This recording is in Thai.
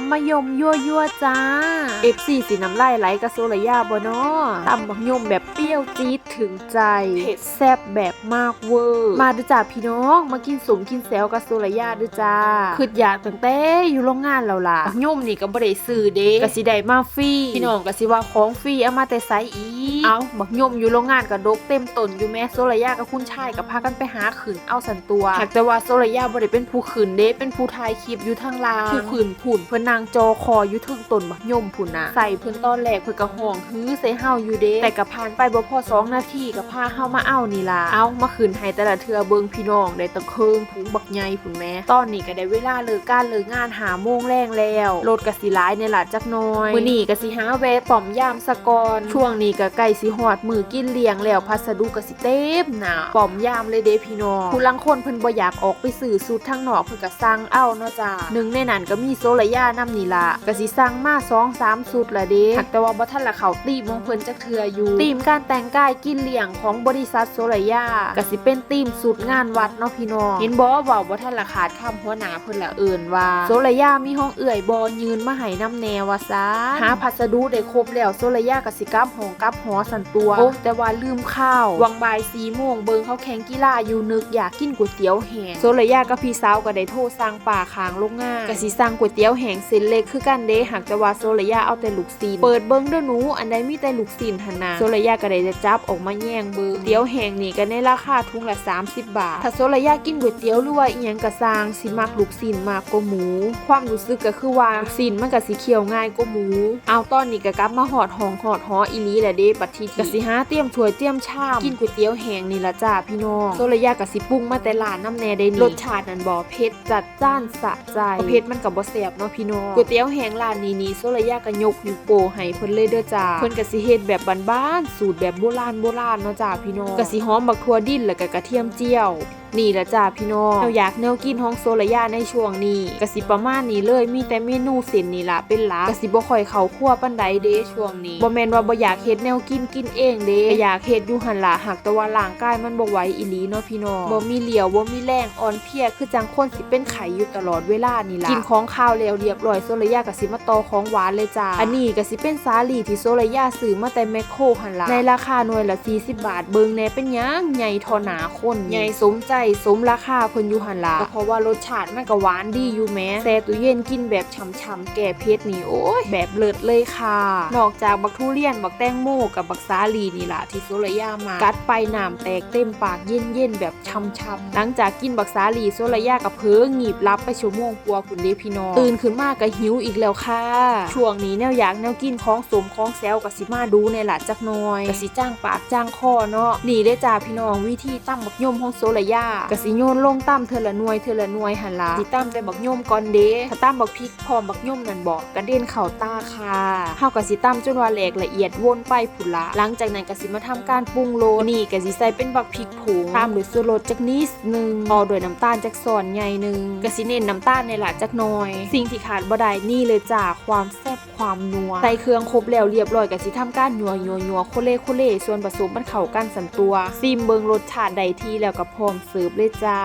ำมะยมยั่วยั่วๆจ้า FC สีน้ำลายไหลกระโซระยาบ่เนาะตำบักยมแบบเปรี้ยวจี๊ดถึงใจเผ็ดแซ่บแบบมากเวอร์ มาดูจ้าพี่น้องมากินสมกินแซวกระโซระยาดูจ้าคืออยากตั้งแต่อยู่โรงงานแล้วล่ะบักยมนี่ก็บ่ได้ซื้อเด้ก็สิได้มาฟรีพี่น้องก็สิว่าของฟรีเอามาแต่ไสอีกเอาบักยมอยู่โรงงานก็ดกเต็มต้นอยู่แม่โซระยากับคุณชายก็พากันไปหาขืนเอาสันตัวหากแต่ว่าโซระยาบ่ได้เป็นผู้ขืนเด้เป็นผู้ถ่ายคลิปอยู่ทางลางผู้ขืนผุ่นเพิ่นนางจอคออยู่เทึงต้นบักยมพุ่นนะใส่เพิ่นตอนแรกเพิ่นก็ห้องฮื้อใส่เฮาอยู่เด้แต่ก็ผ่านไปบ่พอสองนาทีก็พาเฮามาเอานี่ล่ะเอามาขืนให้แต่ละเทือเบิงพี่น้องได้ตะเคิงพุงบักใหญ่พุ่นแม่ตอนนี้ก็ได้เวลาเลิกการเลิกงานหาโมงแรงแล้วรถก็สิหลายในหล่ะจักน่อยมื้อนี้ก็สิหาแวะป้อมยามสะกอนช่วงนี้ก็ใกล้สิฮอดมื้อกินเลี้ยงแล้วพัสดุก็สิเต็มหนาป้อมยามเลยเด้พี่น้องผู้ลังคนเพิ่นบ่อยากออกไปซื้อสูตรทางนอกเพิ่นก็สั่งเอาเนาะจ้าหนึ่งในนั้นก็มีโซลายานำนี่ล่ะก็สิสั่งมา2 3สูตรละเด้หักแต่ว่าบ่ทันละเข้าตีมของเพิ่นจักเทื่ออยู่ตีมการแต่งกายกินเลี้ยงของบริษัทโซลายาก็สิเป็นตีมสูตรงานวัดเนาะพี่น้องเห็นบ่เว้าบ่ทันละขาดคำหัวหน้าเพิ่นละเอิ้นว่าโซลายามีห้องเอื่อยบ่ยืนมาให้นำแนวว่าซะหาพัสดุได้ครบแล้วโซลายาก็สิกลับห้องกลับหอสันตัวโอ้แต่ว่าลืมข้าววังบ่าย4โมงเบิ่งเขาแข่งกีฬาอยู่นึกอยากกินก๋วยเตี๋ยวแห้งโซลายากับพี่สาวก็ได้โทรสั่งป่าคางโรงงานก็สิสั่งก๋วยเตี๋ยวแห้งเส้นเล็กคือกันเด้หากแต่ว่าโซลยาเอาแต่ลูกซีนเปิดเบิ่งเด้อหนูอันใดมีแต่ลูกซีนหั่นน่ะโซลยาก็ได้จะจับออกมาแย่งเบิ่งเตี๋ยวแห้งนี่ก็ในราคาถุงละ 30 บาท ถ้าโซลยากินก๋วยเตี๋ยวหรือว่าอีหยังก็สร้างสิมักลูกซีนมากกว่าหมู ความรู้สึกก็คือว่าลูกซีนมันก็สิเคี่ยวง่ายกว่าหมู เอาตอนนี้ก็กลับมาหอดห้องหอดหออีลีแหละเด้บัดทีก็สิหาเตรียมถ้วยเตรียมชามกินก๋วยเตี๋ยวแห้งนี่ละจ้าพี่น้องโซลยาก็สิปรุงมาแต่ร้านน้ำแน่ได้นี่รสชาตินั่นบ่เผ็ดจัดจ้านสะใจเผ็ดมันก็บ่แซ่บเนาะพี่น้องก๋วยเตี๋ยวแห้งร้านนี้นี่โซลายาก็ยกนิ้วโป้ให้เพิ่นเลยเด้อจ้าเพิ่นก็สิเฮ็ดแบบบ้านๆสูตรแบบโบราณโบราณเนาะจ้าพี่น้องก็สิหอมบักทั่วดินแล้วก็กระเทียมเจียว นี่ละจ้าพี่น้องแนวอยากแนวกินห้องโซลายาในช่วงนี้กะสิประมาณนี้เลยมีแต่เมนูเส้นนี่ละเป็นหลักกสิบ่ค่อยเข้าครัวปานใดเด้ช่วงนี้บ่แม่นว่าบ่อยากเฮ็ดแนวกินกินเองเด้อยากเฮ็ดอยู่หั่นล่ะหักแต่ว่าร่างกายมันบ่ไหวอีหลีเนาะพี่น้องบ่มีเหลียวบ่มีแรงอ่อนเพลียคือจังคนสิเป็นไข้อยู่ตลอดเวลานี่ล่ะกินของข้าวแล้วเรียบร้อยโซลายากะสิมาต่อของหวานเลยจ้าอันนี้ก็สิเป็นสาลีที่โซลายาซื้อมาแต่แมคโครหั่นล่ะในราคาหน่วยละ40บาทเบิงแน่เป็นหยังใหญ่ทอหนาคนใหญ่สมใจสมราคาเพิ่นอยู่หั่นล่ะก็เพราะว่ารสชาติมันก็หวานดีอยู่แม้แซ่ตู้เย็นกินแบบช่ำๆแก่เพชรนี่โอ้ยแบบเลิศเลยค่ะ นอกจากบักทุเรียนบักแตงโมกับบักสาลีนี่ล่ะที่โซลายามากัดไปน้ำแตกเต็มปากเย็นๆแบบช่ำๆหลังจากกินบักสาลีโซลายากับเพิงหงีบรับไปชั่วโมงกว่าคุณเด้พี่น้องตื่นขึ้นมาก็หิวอีกแล้วค่ะช่วงนี้แนวอยากแนวกินของสมของแซวกับสิมาดูในล่ะจักหน่อยกะสิจ้างปากจ้างคอเนาะนี่ได้อจ้าพี่น้องวิธีตั้มบักยมของโซลายากะสิโยนลงตั้มเทอละหน่วยเทอละหน่วยหันละสิตั้มแต่บักยมก่อนเด้ถ้าตั้มบักพริกพร้อมบักยมนั่นบอกกระเด็นเข่าตาค่ะเฮากะสิตั้มจนว่าแหลกละเอียดวนไปผุนละ หลังจากนั้นกะสิมาทำการปรุงโรนี่กะสิใส่เป็นบักพริกผงตามด้วยสูตรสจักนิดนึงต่อด้วยน้ำตาลจักส่อนใหญ่หนึงกะสิเน้นน้ำตาลในละจักหน่อย สิ่งที่ขาดบ่ได้นี่เลยจ้าความแซ่บความนัวใส่เครื่องครบแล้วเรียบร้อยกะสิทำการนัวนัวนัวโคเล่โคเล่ส่วนผสมมันเข้ากันสันตัวซิมเบิงรสชาติใดที่แล้วก็พร้อมเสิร์ฟเลยจ้า